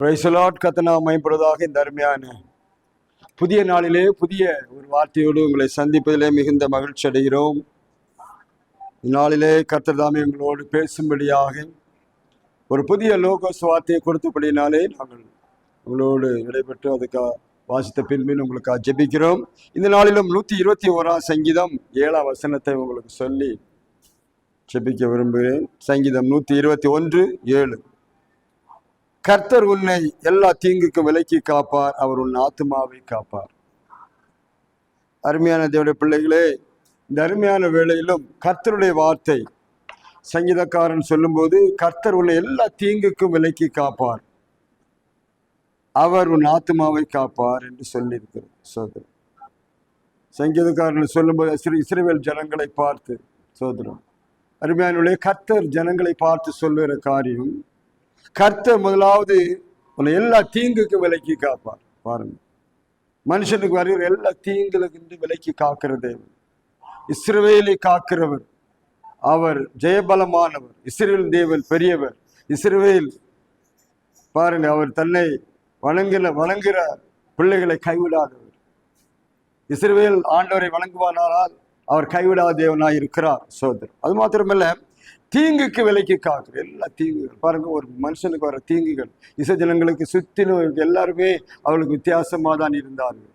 பிரைசலாட் கத்தனா மைப்படுவதாக இந்த அருமையான புதிய நாளிலே புதிய ஒரு வார்த்தையோடு உங்களை சந்திப்பதிலே மிகுந்த மகிழ்ச்சி அடைகிறோம். இந்நாளிலே கர்த்தர் உங்களோடு பேசும்படியாக ஒரு புதிய லோகோஸ் வார்த்தையை கொடுத்தபடினாலே நாங்கள் உங்களோடு நடைபெற்று அதுக்காக வாசித்த பின்பின் உங்களுக்காக ஜெபிக்கிறோம். இந்த நாளிலும் நூற்றி இருபத்தி ஓராம் சங்கீதம் ஏழாம் வசனத்தை உங்களுக்கு சொல்லி ஜெபிக்க விரும்புகிறேன். சங்கீதம் நூற்றி இருபத்தி ஒன்று ஏழு. கர்த்தர் உன்னை எல்லா தீங்குக்கும் விலக்கி காப்பார். அவர் உன் ஆத்துமாவை காப்பார். அருமையான தேவடைய பிள்ளைகளே இந்த அருமையான வேளையிலும் கர்த்தருடைய வார்த்தை சங்கீதக்காரன் சொல்லும்போது கர்த்தர் உன்னை எல்லா தீங்குக்கும் விலக்கி காப்பார். அவர் உன் ஆத்துமாவை காப்பார் என்று சொல்லியிருக்கிறார். சோதரன். சங்கீதக்காரன் சொல்லும்போது இஸ்ரேவேல் ஜனங்களை பார்த்து சோதரம் அருமையானுடைய கர்த்தர் ஜனங்களை பார்த்து சொல்லுகிற காரியம் கர்த்தர் முதலாவது உன்னை எல்லா தீங்குக்கு விலக்கி காப்பார். பாருங்க. மனுஷனுக்கு வருகிற எல்லா தீங்குகளுக்கு விலக்கி காக்கிற தேவன். இஸ்ரவேலை காக்கிறவர். அவர் ஜெயபலமானவர். இஸ்ரேல் தேவன் பெரியவர். இஸ்ரவேல் பாருங்க அவர் தன்னை வணங்கின வணங்குகிற பிள்ளைகளை கைவிடாதவர். இஸ்ரவேல் ஆண்டவரை வணங்குவானால் அவர் கைவிடாத தேவனாய் இருக்கிறார் சோதர். அது மாத்திரமல்ல தீங்குக்கு விலைக்கு காக்குது எல்லா தீங்குகள். பாருங்க ஒரு மனுஷனுக்கு வர தீங்குகள். இசைஜனங்களுக்கு சுற்றிலும் எல்லாருமே அவளுக்கு வித்தியாசமாக தான் இருந்தார்கள்.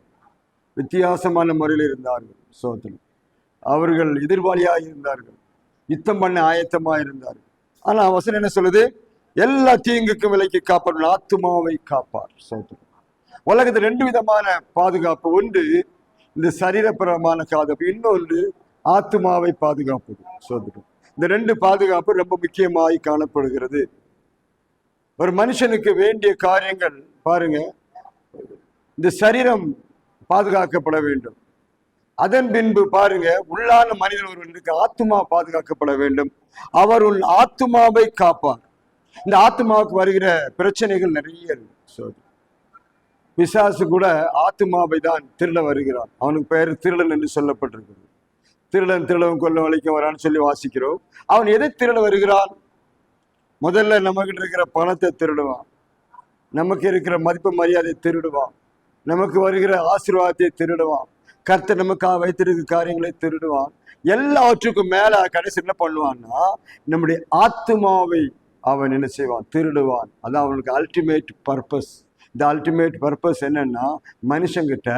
வித்தியாசமான முறையில் இருந்தார்கள் சோதனை. அவர்கள் எதிர்வாளியாக இருந்தார்கள். யுத்தம் பண்ண ஆயத்தமாக இருந்தார்கள். ஆனால் வசனம் என்ன சொல்லுது? எல்லா தீங்குக்கும் விலைக்கு காப்பார் ஆத்துமாவை காப்பார் சோதனை. உலகத்தில் ரெண்டு விதமான பாதுகாப்பு. ஒன்று இந்த சரீரபரமான காதப்பு இன்னொன்று ஆத்துமாவை பாதுகாப்பது சோதனை. இந்த ரெண்டு பாதுகாப்பு ரொம்ப முக்கியமாய் காணப்படுகிறது. ஒரு மனுஷனுக்கு வேண்டிய காரியங்கள் பாருங்க. இந்த சரீரம் பாதுகாக்கப்பட வேண்டும். அதன் பின்பு பாருங்க உள்ளான மனிதன் ஒருவனுக்கு ஆத்துமா பாதுகாக்கப்பட வேண்டும். அவர் உன் ஆத்துமாவை காப்பார். இந்த ஆத்துமாவுக்கு வருகிற பிரச்சனைகள் நிறைய இருக்கு பிசாசு கூட ஆத்துமாவை தான் திருட வருகிறான். அவனுக்கு பெயர் திருடன் என்று சொல்லப்பட்டிருக்கிறது. திருடன் திருடன் கொல்ல வளைக்க வரான்னு சொல்லி வாசிக்கிறோம். அவன் எதை திருட வருகிறான்? முதல்ல நம்மகிட்ட இருக்கிற பணத்தை திருடுவான். நமக்கு இருக்கிற மதிப்பு மரியாதையை திருடுவான். நமக்கு வருகிற ஆசீர்வாதத்தை திருடுவான். கர்த்தர் நமக்காக வைத்திருக்கிற காரியங்களை திருடுவான். எல்லாவற்றுக்கும் மேல கடைசி என்ன பண்ணுவான்னா நம்முடைய ஆத்துமாவை அவன் என்ன செய்வான்? திருடுவான். அதான் அவனுக்கு அல்டிமேட் பர்பஸ் இந்த அல்டிமேட் பர்பஸ் என்னன்னா மனுஷங்கிட்ட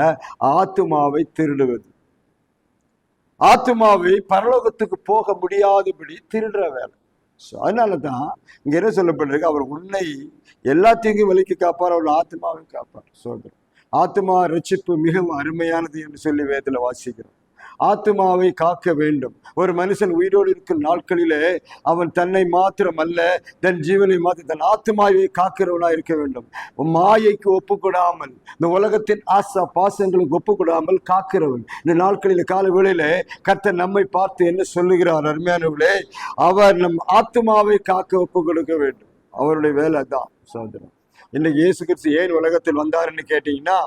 ஆத்துமாவை திருடுவது. ஆத்துமாவை பரலோகத்துக்கு போக முடியாதபடி திருடுற வேலை. ஸோ அதனால தான் இங்கே என்ன சொல்லப்பட்டிருக்கு? அவர் உன்னை எல்லாத்தையும் விலைக்கு காப்பார் அவர் ஆத்மாவை காப்பார். சோதரன் ஆத்மா ரட்சிப்பு மிகவும் அருமையானது என்று சொல்லி வேதத்தில் வாசிக்கிறோம். ஆத்மாவை காக்க வேண்டும். ஒரு மனுஷன் உயிரோடு இருக்கும் நாட்களிலே அவன் தன்னை மாத்திரம் அல்ல தன் ஜீவனை மாற்றி தன் ஆத்மாவை காக்கிறவனாக இருக்க வேண்டும். மாயைக்கு ஒப்புக்கொடாமல் இந்த உலகத்தின் ஆசா பாசங்களுக்கு ஒப்புக்கூடாமல் காக்கிறவன். இந்த நாட்களில் கால வேளையில கர்த்தர் நம்மை பார்த்து என்ன சொல்லுகிறார் அருமையானவர்களே? அவர் நம் ஆத்மாவை காக்க ஒப்பு கொடுக்க வேண்டும். அவருடைய வேலை தான் சோதரம் இன்னைக்கு இயேசு கிறிஸ்து ஏன் உலகத்தில் வந்தாருன்னு கேட்டீங்கன்னா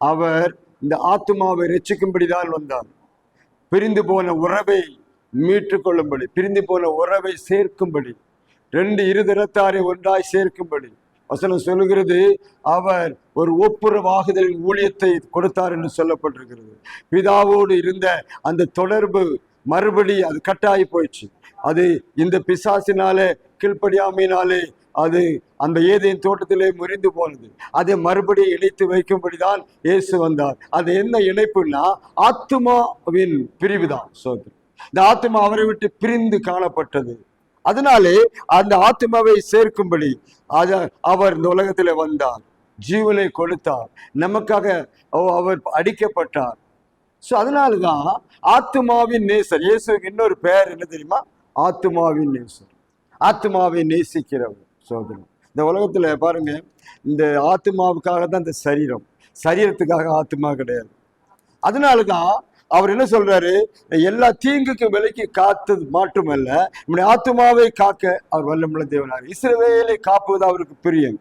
அவர் இந்த ஆத்மாவை ரட்சிக்கும்படி தான் வந்தார். பிரிந்து போன உறவை மீட்டுக்கொள்ளும்படி பிரிந்து போன உறவை சேர்க்கும்படி ரெண்டு இருதரத்தாரை ஒன்றாய் சேர்க்கும்படி வசனம் சொல்லுகிறது அவர் ஒரு ஒப்புரவாகுதலின் ஊழியத்தை கொடுத்தார் என்று சொல்லப்பட்டிருக்கிறது. பிதாவோடு இருந்த அந்த தொடர்பு மறுபடி அது கட்டாயி போயிடுச்சு. அது இந்த பிசாசினாலே கீழ்ப்படியாமையினாலே அது அந்த ஏதேன் தோட்டத்திலே முறிந்து போனது. அதை மறுபடியும் இணைத்து வைக்கும்படிதான் இயேசு வந்தார். அது என்ன இணைப்புன்னா ஆத்துமாவின் பிரிவுதான் சோதரி இந்த ஆத்துமா அவரை விட்டு பிரிந்து காணப்பட்டது. அதனாலே அந்த ஆத்மாவை சேர்க்கும்படி அத அவர் இந்த உலகத்தில் வந்தார். ஜீவனை கொடுத்தார். நமக்காக அவர் அடிக்கப்பட்டார். ஸோ அதனால தான் ஆத்மாவின் நேசர் இயேசுக்கு இன்னொரு பெயர் என்ன தெரியுமா? ஆத்மாவின் நேசர். ஆத்மாவை நேசிக்கிறவர். சோதனை. இந்த உலகத்துல பாருங்க இந்த ஆத்மாவுக்காக தான் இந்த சரீரம். சரீரத்துக்காக ஆத்மா கிடையாது. அதனால தான் அவர் என்ன சொல்றாரு? எல்லா தீங்குக்கும் விலைக்கு காத்தது மட்டுமல்ல நம்முடைய ஆத்மாவை காக்க அவர் வல்லமுள்ள தேவனார். இஸ்ரவேலை காப்பது அவருக்கு பிரியம்.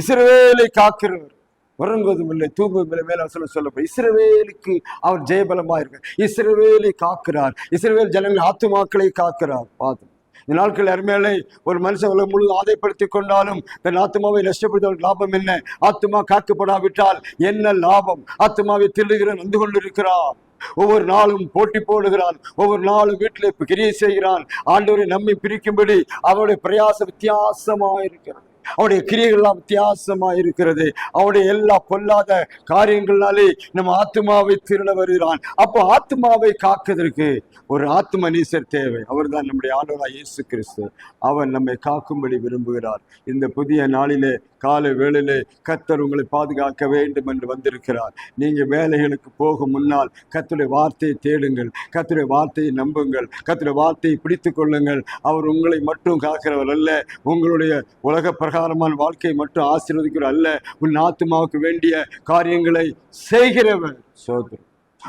இஸ்ரவேலை காக்கிறவர் உறங்குவதும் இல்லை தூங்குவதும் இல்லை மேல சொல்ல சொல்லப்படும். இஸ்ரவேலுக்கு அவர் ஜெயபலமா இருக்க இஸ்ரவேலை காக்கிறார். இஸ்ரவேல் ஜனங்கள் ஆத்துமாக்களை காக்கிறார். பார்த்து இந்த நாட்கள் அருமையிலே ஒரு மனுஷன் உலகம் முழுவதும் ஆதைப்படுத்திக் கொண்டாலும் தன் ஆத்மாவை நஷ்டப்படுத்த லாபம் என்ன? ஆத்மா காக்கப்படாவிட்டால் என்ன லாபம்? ஆத்மாவை திருடுகிற நந்து கொண்டிருக்கிறான். ஒவ்வொரு நாளும் போட்டி போடுகிறான். ஒவ்வொரு நாளும் வீட்டில் கிரியை செய்கிறான். ஆண்டவரை நம்மை பிரிக்கும்படி அவருடைய பிரயாசம் வித்தியாசமாயிருக்கிறது. அவருடைய கிரியைகள்லாம் வித்தியாசமா இருக்கிறது. அவருடைய எல்லா பொல்லாத காரியங்கள்னாலே நம்ம ஆத்மாவை திருட வருகிறான். அப்போ ஆத்மாவை காக்குவதற்கு ஒரு ஆத்ம நீசர் தேவை. அவர்தான் நம்முடைய ஆண்டவராய் இயேசு கிறிஸ்து. அவர் நம்மை காக்கும்படி விரும்புகிறார். இந்த புதிய நாளிலே காலை வேளையிலே கத்தர் உங்களை பாதுகாக்க வேண்டும் என்று வந்திருக்கிறார். நீங்க வேலைகளுக்கு போகும் முன்னால் கத்துடைய வார்த்தையை தேடுங்கள். கத்துடைய வார்த்தையை நம்புங்கள். கத்துடைய வார்த்தையை பிடித்துக் கொள்ளுங்கள். அவர் உங்களை மட்டும் காக்கிறவர் அல்ல உங்களுடைய உலக பிரகாரமான வாழ்க்கையை மட்டும் ஆசீர்வதிக்கிறவர் அல்ல. உன் ஆத்மாவுக்கு வேண்டிய காரியங்களை செய்கிறவர். சோதரர்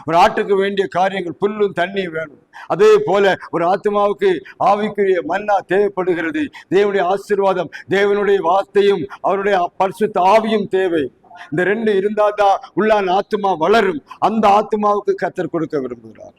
ஒரு ஆட்டுக்கு வேண்டிய காரியங்கள் புல்லும் தண்ணி வேணும். அதே போல ஒரு ஆத்மாவுக்கு ஆவிக்குரிய மன்னா தேவைப்படுகிறது. தேவனுடைய ஆசீர்வாதம் தேவனுடைய வார்த்தையும் அவருடைய பரிசுத்த ஆவியும் தேவை. இந்த ரெண்டு இருந்தாதான் உள்ளான ஆத்மா வளரும். அந்த ஆத்மாவுக்கு கத்தர் கொடுக்க விரும்புகிறார்.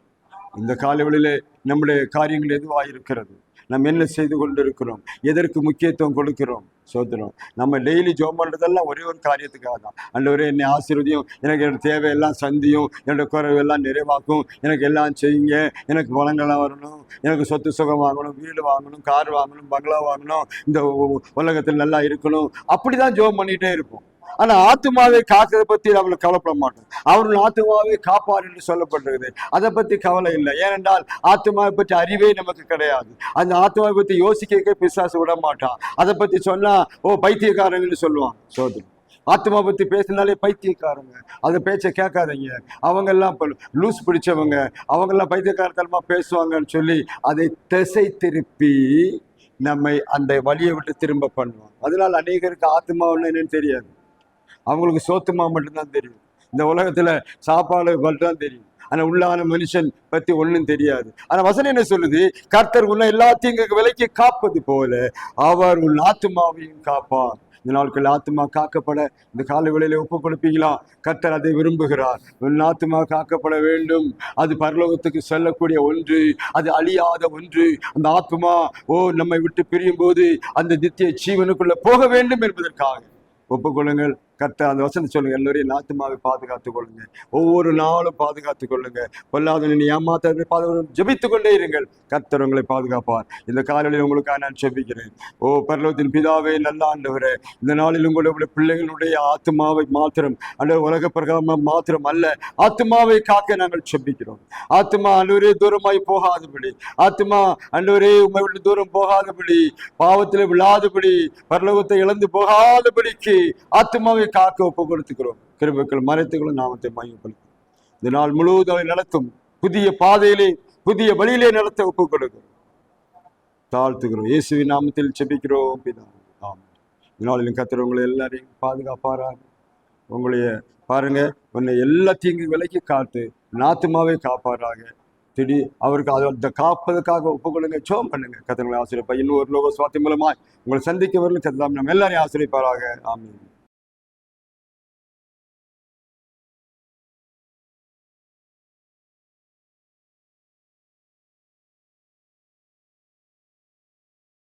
இந்த காலவெளியிலே நம்முடைய காரியங்கள் எதுவாக இருக்கிறது நம்ம என்ன செய்து கொண்டிருக்கிறோம்? எதற்கு முக்கியத்துவம் கொடுக்கிறோம்? சோதனம். நம்ம டெய்லி ஜோம் பண்ணுறதெல்லாம் ஒரே ஒரு காரியத்துக்காக தான். ஆண்டவரே என்னை ஆசீர்வதியும் எனக்கு என்னோட தேவையெல்லாம் சந்தியும் என்னோட குறைவெல்லாம் நிறைவாக்கும் எனக்கு எல்லாம் செய்யுங்க எனக்கு வளங்கள்லாம் வரணும் எனக்கு சொத்து சுகம் வாங்கணும் வீடு வாங்கணும் கார் வாங்கணும் பங்களா வாங்கணும் இந்த உலகத்தில் நல்லா இருக்கணும். அப்படி தான் ஜோம் பண்ணிகிட்டே இருப்போம். ஆனா ஆத்மாவை காக்கிறத பத்தி அவளை கவலைப்பட மாட்டோம் அவர்கள் ஆத்மாவை காப்பார் என்று சொல்லப்பட்டிருக்கு அதை பத்தி கவலை இல்லை. ஏனென்றால் ஆத்மாவை பற்றி அறிவே நமக்கு கிடையாது. அந்த ஆத்மாவை பத்தி யோசிக்க பிசாசு விட மாட்டான். அதை பத்தி சொன்னா ஓ பைத்தியக்காரங்கன்னு சொல்லுவான் சோதனை ஆத்மா பத்தி பேசினாலே பைத்தியக்காரங்க. அந்த பேச்சை கேட்காதீங்க. அவங்க எல்லாம் லூஸ் பிடிச்சவங்க. அவங்க எல்லாம் பைத்தியக்காரத்தனமா பேசுவாங்கன்னு சொல்லி அதை திசை திருப்பி நம்மை அந்த வழியை விட்டு திரும்ப பண்ணுவோம் அதனால் அநேகருக்கு ஆத்மாவுன்னு என்னன்னு தெரியாது. அவங்களுக்கு சோத்துமா மட்டும்தான் தெரியும். இந்த உலகத்தில் சாப்பாடு மட்டும்தான் தெரியும். ஆனால் உள்ளான மனுஷன் பற்றி ஒன்றும் தெரியாது. ஆனால் வசனம் என்ன சொல்லுது? கர்த்தர் உள்ள எல்லாத்தையும் விலைக்கு காப்பது போல அவர் உன் ஆத்மாவையும் காப்பார். இந்த நாட்கள் ஆத்மா காக்கப்பட இந்த கால வேளையில ஒப்பு கொடுப்பீங்களா? கர்த்தர் அதை விரும்புகிறார். உன் ஆத்மா காக்கப்பட வேண்டும். அது பரலோகத்துக்கு செல்லக்கூடிய ஒன்று. அது அழியாத ஒன்று. அந்த ஆத்மா ஓ நம்மை விட்டு பிரியும் போது அந்த நித்திய ஜீவனுக்குள்ள போக வேண்டும் என்பதற்காக. ஒப்புக்கொள்ளுங்கள் கர்த்தர் அந்த வசனம் சொல்லுங்க எல்லோரையும் நாத்துமாவை பாதுகாத்துக் கொள்ளுங்க ஒவ்வொரு நாளும் பாதுகாத்துக் கொள்ளுங்க பொல்லாத நீ ஏமாத்த பாதுகாப்பு கொண்டே இருங்கள். கர்த்தர் உங்களை பாதுகாப்பார். இந்த காலையில் உங்களுக்காக நான் ஜெபிக்கிறேன். ஓ பரலோகத்தின் பிதாவே நல்ல ஆண்டவரே இந்த நாளில் உங்களுடைய பிள்ளைகளுடைய ஆத்மாவை மாத்திரம் அல்லது உலக பிரகாரம் மாத்திரம் அல்ல ஆத்மாவை காக்க நாங்கள் ஜெபிக்கிறோம். ஆத்மா அன்றுவரே தூரமாய் போகாதபடி ஆத்மா அன்றுவரே உண்மை விட்டு தூரம் போகாதபடி பாவத்தில் விழாதபடி பரலோகத்தை இழந்து போகாதபடிக்கு ஆத்மாவை காக்க ஒப்பு கொடுத்துக்கிறோம் கிருபக்கள் மறைத்துகளும் நாமத்தை மையப்படுத்தும் இந்த நாள் முழுவதும் அவரை நடத்தும். புதிய பாதையிலே புதிய வழியிலே நடத்த ஒப்பு கொடுக்கிறோம் தாழ்த்துகிறோம். இயேசுவின் நாமத்தில் செபிக்கிறோம் ஆமாம் இந்த நாளிலும் கத்திர உங்களை எல்லாரையும் பாதுகாப்பாராக. உங்களைய பாருங்க உன்னை எல்லா தீங்கு விலைக்கு காத்து நாத்துமாவே காப்பாராக. திடீர் அவருக்கு அதை காப்பதற்காக ஒப்பு கொடுங்க சோம் பண்ணுங்க கத்தங்களை ஆசிரியப்பா இன்னொரு லோக சுவாத்தி மூலமாய் உங்களை சந்திக்க வரலும் கத்தலாம் நம்ம எல்லாரையும் ஆசிரியப்பாராக ஆமீன்.